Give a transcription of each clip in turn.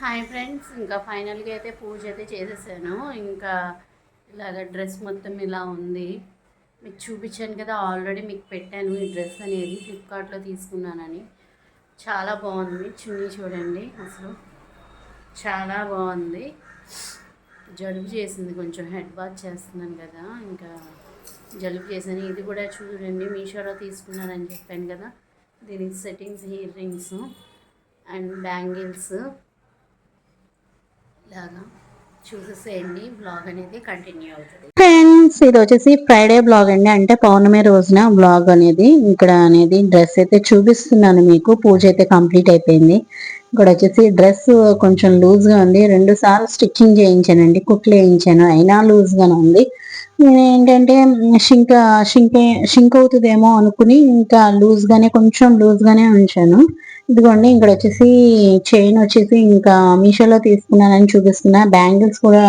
Hi friends ఇంకా ఫైనల్గా అయితే పూజ అయితే చేసేసాను. ఇంకా ఇలాగ డ్రెస్ మొత్తం ఇలా ఉంది. మీకు చూపించాను కదా ఆల్రెడీ మీకు పెట్టాను ఈ డ్రెస్ అనేది ఫ్లిప్కార్ట్లో తీసుకున్నానని. చాలా బాగుంది చున్నీ చూడండి అసలు. చాలా బాగుంది. జలుబు చేసింది కొంచెం హెడ్ బాత్ చేస్తున్నాను కదా ఇంకా జలుబు చేశాను. ఇది కూడా చూడండి మీషోలో తీసుకున్నానని చెప్పాను కదా. దీనికి settings ear rings and bangles. ఇలాగా చూసేసేయండి బ్లాగ్ అనేది కంటిన్యూ అవుతుంది. ఫ్రెండ్స్ ఇది వచ్చేసి ఫ్రైడే బ్లాగ్ అండి. అంటే పౌర్ణమి రోజున బ్లాగ్ అనేది ఇక్కడ అనేది డ్రెస్ అయితే చూపిస్తున్నాను మీకు. పూజ అయితే కంప్లీట్ అయిపోయింది. ఇక్కడ వచ్చేసి డ్రెస్ కొంచెం లూజ్గా ఉంది. రెండు సార్లు స్టిచ్చింగ్ చేయించానండి. కుట్లు వేయించాను. అయినా లూజ్గానే ఉంది. నేను ఏంటంటే షింక్ షింక్ షింక్ అవుతుందేమో అనుకుని ఇంకా లూజ్గానే కొంచెం లూజ్ గానే ఉంచాను. ఇదిగోండి ఇక్కడ వచ్చేసి చైన్ వచ్చేసి ఇంకా మీషోలో తీసుకున్నానని చూపిస్తున్నా. బ్యాంగిల్స్ కూడా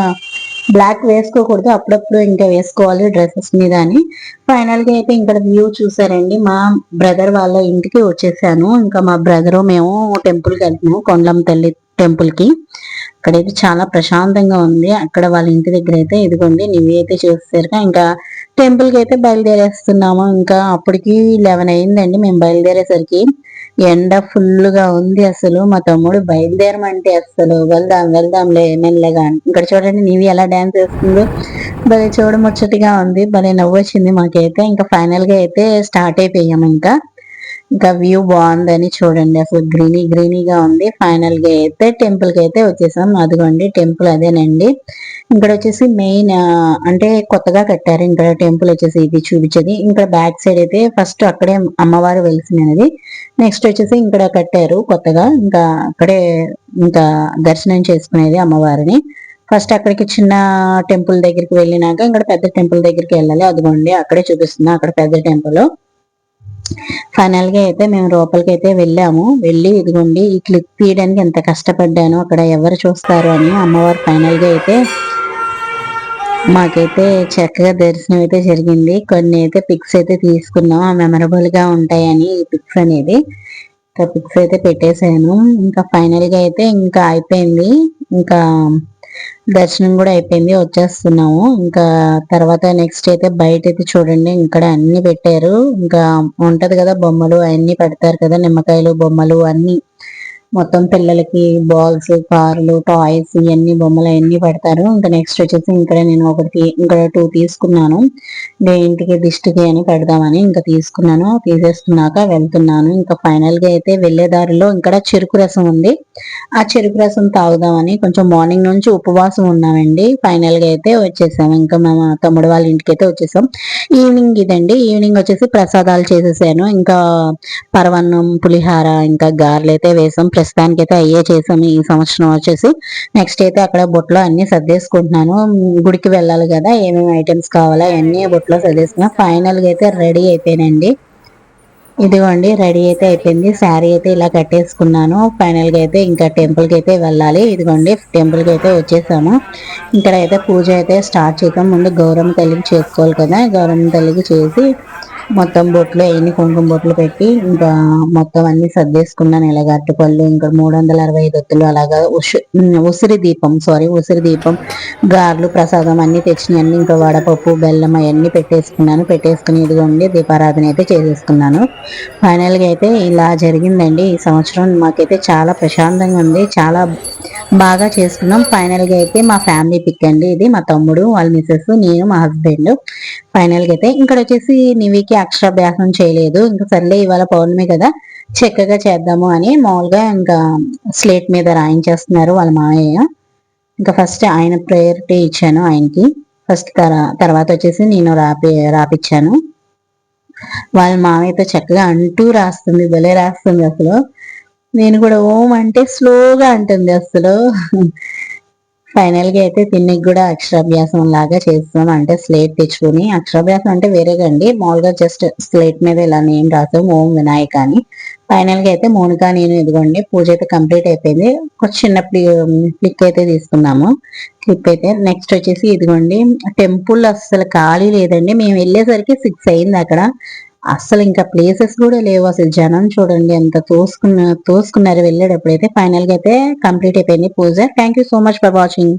బ్లాక్ వేసుకోకూడదు అప్పుడప్పుడు ఇంకా వేసుకోవాలి డ్రెస్సెస్ మీద అని. ఫైనల్గా అయితే ఇక్కడ వ్యూ చూసారండి. మా బ్రదర్ వాళ్ళ ఇంటికి వచ్చేసాను. ఇంకా మా బ్రదర్ మేము టెంపుల్కి వెళ్తున్నాము కొండలం తల్లి టెంపుల్ ఇక్కడైతే చాలా ప్రశాంతంగా ఉంది. అక్కడ వాళ్ళ ఇంటి దగ్గర అయితే ఇదిగోండి నీవి అయితే చూస్తారు ఇంకా టెంపుల్కి అయితే బయలుదేరేస్తున్నాము. ఇంకా అప్పటికి లెవెన్ అయిందండి మేము బయలుదేరేసరికి. ఎండ ఫుల్గా ఉంది అసలు. మా తమ్ముడు బయలుదేరమంటే అసలు వెళ్దాం వెళ్దాంలే మెల్లగా ఇక్కడ చూడండి నీవి ఎలా డాన్స్ వేస్తుందో భలే చూడముచ్చటిగా ఉంది భలే నవ్వు వచ్చింది మాకైతే. ఇంకా ఫైనల్గా అయితే స్టార్ట్ అయిపోయాము ఇంకా. ఇంకా వ్యూ బాగుందని చూడండి. అసలు గ్రీనీ గ్రీనీగా ఉంది. ఫైనల్గా అయితే టెంపుల్కి అయితే వచ్చేసాం. అదిగోండి టెంపుల్ అదేనండి. ఇక్కడ వచ్చేసి మెయిన్ అంటే కొత్తగా కట్టారు. ఇక్కడ టెంపుల్ వచ్చేసి ఇది చూపించేది. ఇంకా బ్యాక్ సైడ్ అయితే ఫస్ట్ అక్కడే అమ్మవారు వెలిసినది. నెక్స్ట్ వచ్చేసి ఇక్కడ కట్టారు కొత్తగా. ఇంకా అక్కడే ఇంకా దర్శనం చేసుకునేది అమ్మవారిని. ఫస్ట్ అక్కడికి చిన్న టెంపుల్ దగ్గరికి వెళ్ళినాక ఇక్కడ పెద్ద టెంపుల్ దగ్గరికి వెళ్ళాలి. అదిగోండి అక్కడే చూపిస్తున్నా. అక్కడ పెద్ద టెంపుల్. ఫైనల్గా అయితే మేము లోపలికి అయితే వెళ్ళాము. వెళ్ళి ఇదిగోండి ఈ క్లిప్ తీయడానికి ఎంత కష్టపడ్డాను అక్కడ ఎవరు చూస్తారు అని అమ్మవారు ఫైనల్గా అయితే మాకైతే చక్కగా దర్శనం అయితే జరిగింది. కొన్ని అయితే పిక్స్ అయితే తీసుకున్నాం. మెమరబుల్గా ఉంటాయని ఈ పిక్స్ అనేది. ఇంకా పిక్స్ అయితే పెట్టేశాను. ఇంకా ఫైనల్గా అయితే ఇంకా అయిపోయింది. ఇంకా దర్శనం కూడా అయిపోయింది వచ్చేస్తున్నాము. ఇంకా తర్వాత నెక్స్ట్ అయితే బయట అయితే చూడండి ఇక్కడ అన్ని పెట్టారు. ఇంకా ఉంటది కదా బొమ్మలు అన్ని పెడతారు కదా నిమ్మకాయలు బొమ్మలు అన్ని. మొత్తం పిల్లలకి బాల్స్ కార్లు టాయ్స్ ఇవన్నీ బొమ్మలు అవన్నీ పెడతారు. ఇంకా నెక్స్ట్ వచ్చేసి ఇక్కడ నేను ఒకటి ఇంకా టూ తీసుకున్నాను. నే ఇంటికి దిష్టికి అని పెడదామని ఇంకా తీసుకున్నాను. తీసేసుకున్నాక వెళ్తున్నాను. ఇంకా ఫైనల్గా అయితే వెళ్ళే దారిలో ఇక్కడ చెరుకు రసం ఉంది. ఆ చెరుకు రసం తాగుదామని కొంచెం మార్నింగ్ నుంచి ఉపవాసం ఉన్నామండి. ఫైనల్గా అయితే వచ్చేసాం ఇంకా మా తమ్ముడు వాళ్ళ ఇంటికి అయితే వచ్చేసాం. ఈవినింగ్ ఇదండి. ఈవినింగ్ వచ్చేసి ప్రసాదాలు చేసేసాను. ఇంకా పరవన్నం పులిహార ఇంకా గారెలు అయితే వేసాం. ప్రస్తుతానికి అయితే అయ్యే చేసాము ఈ సంవత్సరం వచ్చేసి. నెక్స్ట్ అయితే అక్కడ బొట్లో అన్ని సర్దేసుకుంటున్నాను. గుడికి వెళ్ళాలి కదా ఏమేమి ఐటమ్స్ కావాలా అన్ని బొట్లో సర్దేసుకున్నా. ఫైనల్గా అయితే రెడీ అయిపోయానండి. ఇదిగోండి రెడీ అయితే అయిపోయింది. శారీ అయితే ఇలా కట్టేసుకున్నాను. ఫైనల్గా అయితే ఇంకా టెంపుల్కి అయితే వెళ్ళాలి. ఇదిగోండి టెంపుల్కి అయితే వచ్చేసాము. ఇక్కడ అయితే పూజ అయితే స్టార్ట్ చేద్దాం. ముందు గౌరమ్మ తల్లికి చేసుకోవాలి కదా గౌరమ్మ తల్లికి చేసి మొత్తం బొట్లు అయిన కుంకుమ బొట్లు పెట్టి ఇంకా మొత్తం అన్ని సర్దేసుకున్నాను ఇలాగ అరటిపళ్ళు ఇంకా మూడు వందల అరవై ఐదు ఒత్తులు అలాగా ఉసిరి దీపం సారీ ఉసిరి దీపం గార్లు ప్రసాదం అన్ని తెచ్చినాయి అన్ని ఇంకా వడపప్పు బెల్లం అవన్నీ పెట్టేసుకున్నాను. పెట్టేసుకుని ఇదిగోండి దీపారాధన అయితే చేసేసుకున్నాను. ఫైనల్గా అయితే ఇలా జరిగిందండి. ఈ సంవత్సరం మాకైతే చాలా ప్రశాంతంగా ఉంది. చాలా బాగా చేసుకున్నాం. ఫైనల్గా అయితే మా ఫ్యామిలీ పిక్ అండి ఇది. మా తమ్ముడు వాళ్ళ మిసెస్ నేను మా హస్బెండ్ ఫైనల్గా అయితే ఇక్కడ వచ్చేసి నివికి అక్షరాభ్యాసం చేయలేదు. ఇంకా సర్లే ఇవాళ పౌర్ణమి కదా చక్కగా చేద్దాము అని మామూలుగా ఇంకా స్లేట్ మీద రాయించేస్తున్నారు వాళ్ళ మామయ్య. ఇంకా ఫస్ట్ ఆయన ప్రయారిటీ ఇచ్చాను ఆయనకి. ఫస్ట్ తర్వాత వచ్చేసి నేను రాపి రాపిచ్చాను. వాళ్ళ మామయ్యతో చక్కగా అంటూ రాస్తుంది భలే రాస్తుంది అసలు. నేను కూడా ఓం అంటే స్లోగా అంటుంది అసలు ఫైనల్గా అయితే తిన్నికి కూడా అక్షరాభ్యాసం లాగా చేస్తాం అంటే స్లేట్ తెచ్చుకుని అక్షరాభ్యాసం అంటే వేరేగా అండి మామూలుగా జస్ట్ స్లేట్ మీద ఇలా నేమ్ రాసాం ఓం వినాయక అని. ఫైనల్గా అయితే మోనిక నేను ఇదిగోండి పూజ అయితే కంప్లీట్ అయిపోయింది. ఒక చిన్న క్లిక్ అయితే తీసుకున్నాము. క్లిప్ అయితే నెక్స్ట్ వచ్చేసి ఇదిగోండి టెంపుల్ అస్సలు ఖాళీ లేదండి. మేము వెళ్ళేసరికి సిక్స్ అయింది అక్కడ. అస్సలు ఇంకా ప్లేసెస్ కూడా లేవు అసలు. జనం చూడండి ఎంత తోసుకున్న తోసుకున్నారు. వెళ్ళేటప్పుడు అయితే ఫైనల్గా అయితే కంప్లీట్ అయిపోయింది. Puja. Thank you so much for watching